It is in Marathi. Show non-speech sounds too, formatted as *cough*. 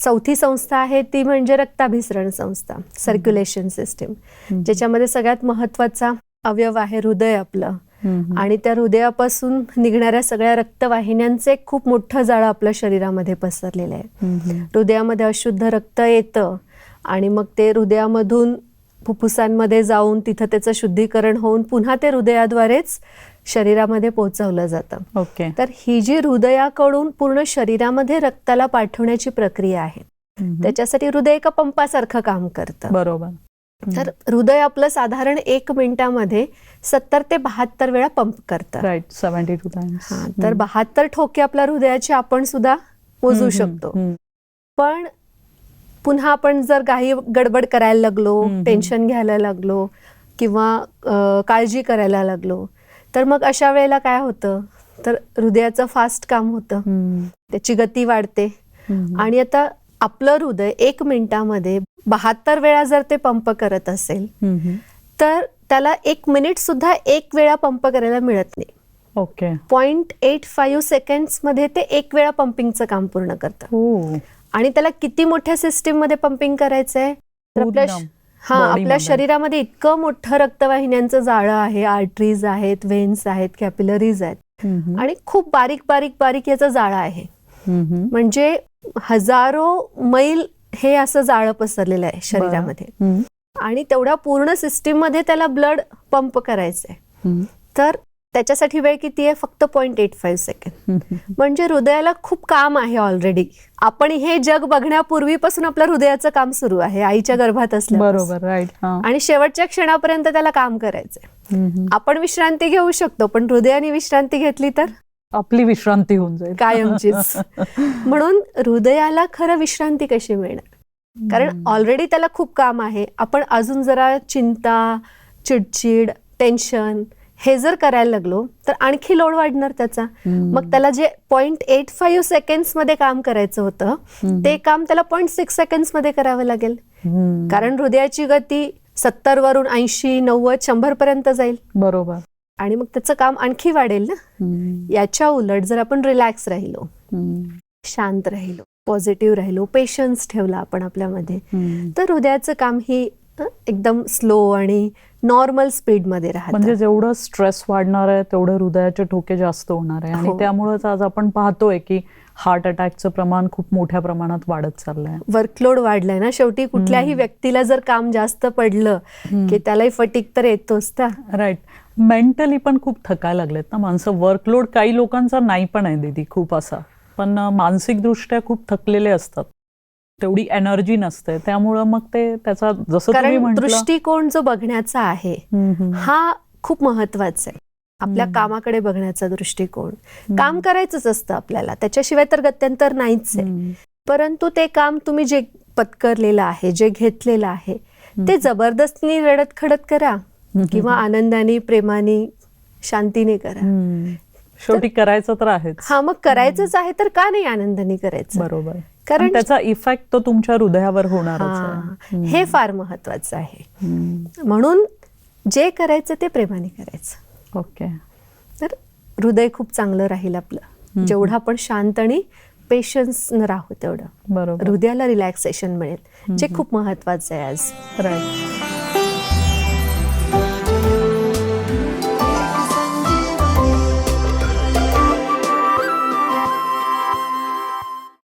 चौथी संस्था आहे ती म्हणजे रक्ताभिसरण संस्था सर्क्युलेशन सिस्टीम ज्याच्यामध्ये सगळ्यात महत्त्वाचा अवयव आहे हृदय आपलं. आणि त्या हृदयापासून निघणाऱ्या सगळ्या रक्तवाहिन्यांचे एक खूप मोठं जाळं आपल्या शरीरामध्ये पसरलेलं आहे. हृदयामध्ये अशुद्ध रक्त येतं आणि मग ते हृदयामधून फुफ्फुसांमध्ये जाऊन तिथं त्याचं शुद्धीकरण होऊन पुन्हा ते हृदयाद्वारेच शरीरामध्ये पोहोचवलं जातं. ओके. तर ही जी हृदयाकडून पूर्ण शरीरामध्ये रक्ताला पाठवण्याची प्रक्रिया आहे त्याच्यासाठी हृदय एका पंपासारखं काम करतं. बरोबर. तर हृदय आपलं साधारण एक मिनिटामध्ये सत्तर ते बहात्तर वेळा पंप करतं. राईट सेव्हन्टी टू टाइम्स तर बहात्तर ठोके आपल्या हृदयाचे आपण सुद्धा मोजू शकतो. पण पुन्हा आपण जर काही गडबड करायला लागलो. टेन्शन घ्यायला लागलो किंवा काळजी करायला लागलो तर मग अशा वेळेला काय होतं? तर हृदयाचं फास्ट काम होतं. त्याची गती वाढते. आणि आता आपलं हृदय एक मिनिटामध्ये बहात्तर वेळा जर ते पंप करत असेल तर त्याला एक मिनिट सुद्धा एक वेळा पंप करायला मिळत नाही. ओके. पॉइंट एट फाईव्ह सेकंड्समध्ये ते एक वेळा पंपिंगचं काम पूर्ण करतं. हो. आणि त्याला किती मोठ्या सिस्टीममध्ये पंपिंग करायचंय? तर आपल्या हा आपल्या मध्ये. शरीरामध्ये इतकं मोठं रक्तवाहिन्यांचं जाळं आहे आर्टरीज आहेत वेन्स आहेत कॅपिलरीज आहेत. आणि खूप बारीक बारीक बारीक याचं जाळं आहे. म्हणजे हजारो मैल हे असं जाळं पसरलेलं आहे शरीरामध्ये. आणि तेवढ्या पूर्ण सिस्टीममध्ये त्याला ब्लड पंप करायचंय. तर त्याच्यासाठी वेळ किती आहे? फक्त पॉईंट एट फाईव्ह सेकंड म्हणजे हृदयाला खूप काम आहे ऑलरेडी आपण हे जग बघण्यापूर्वीपासून आपलं हृदयाचं काम सुरू आहे आईच्या गर्भात असल्या बरोबर राईट आणि शेवटच्या क्षणापर्यंत त्याला काम करायचंय. आपण विश्रांती घेऊ शकतो पण हृदयाने विश्रांती घेतली तर? आपली विश्रांती होऊन जाईल. कायमचीच. *laughs* म्हणून हृदयाला खरं विश्रांती कशी मिळणार? कारण ऑलरेडी त्याला खूप काम आहे. आपण अजून जरा चिंता चिडचिड टेन्शन हे जर करायला लागलो तर आणखी लोड वाढणार त्याचा. मग त्याला जे पॉइंट एट फाईव्ह सेकंड्समध्ये काम करायचं होतं ते काम त्याला पॉइंट सिक्स सेकंड्समध्ये करावं लागेल. कारण हृदयाची गती सत्तर वरून ऐंशी नव्वद शंभर पर्यंत जाईल. बरोबर. आणि मग त्याचं काम आणखी वाढेल ना? याच्या उलट जर आपण रिलॅक्स राहिलो शांत राहिलो पॉझिटिव्ह राहिलो पेशन्स ठेवला आपण आपल्यामध्ये तर हृदयाचं काम ही एकदम स्लो आणि नॉर्मल स्पीडमध्ये म्हणजे राहतं जेवढं स्ट्रेस वाढणार आहे तेवढं हृदयाचे ठोके जास्त होणार आहे. आणि हो. त्यामुळेच आज आपण पाहतोय की हार्ट अटॅकचं प्रमाण खूप मोठ्या प्रमाणात वाढत चाललंय. वर्कलोड वाढलाय ना शेवटी? कुठल्याही व्यक्तीला जर काम जास्त पडलं की त्यालाही फटीक तर येतोच ना. राईट मेंटली पण खूप थकायला लागलेत ना माणसं. वर्कलोड काही लोकांचा नाही पण आहे दीदी खूप असा. पण मानसिकदृष्ट्या खूप थकलेले असतात. तेवढी एनर्जी नसते. त्यामुळं मग ते त्याचा जसं दृष्टिकोन जो बघण्याचा आहे. हा खूप महत्त्वाचा आहे. आपल्या. कामाकडे बघण्याचा दृष्टिकोन. काम करायचंच असतं आपल्याला. त्याच्याशिवाय तर गत्यंतर नाहीच आहे. परंतु ते काम तुम्ही जे पत्करलेलं आहे जे घेतलेलं आहे ते जबरदस्तीने रडत खडत करा किंवा आनंदाने प्रेमाने शांतीने करा. शेवटी करायचं तर आहेच. हा मग करायचंच आहे तर का नाही आनंदाने करायचं? बरोबर. कारण- त्याचा इफेक्ट तो तुमच्या हृदयावर होणारच हा, हे फार महत्वाचं आहे. म्हणून जे करायचं ते प्रेमाने करायचं. ओके. तर हृदय खूप चांगलं राहील आपलं. जेवढं आपण शांत आणि पेशन्स राहू तेवढं. बरोबर. हृदयाला रिलॅक्सेशन मिळेल जे खूप महत्वाचं आहे आज. राईट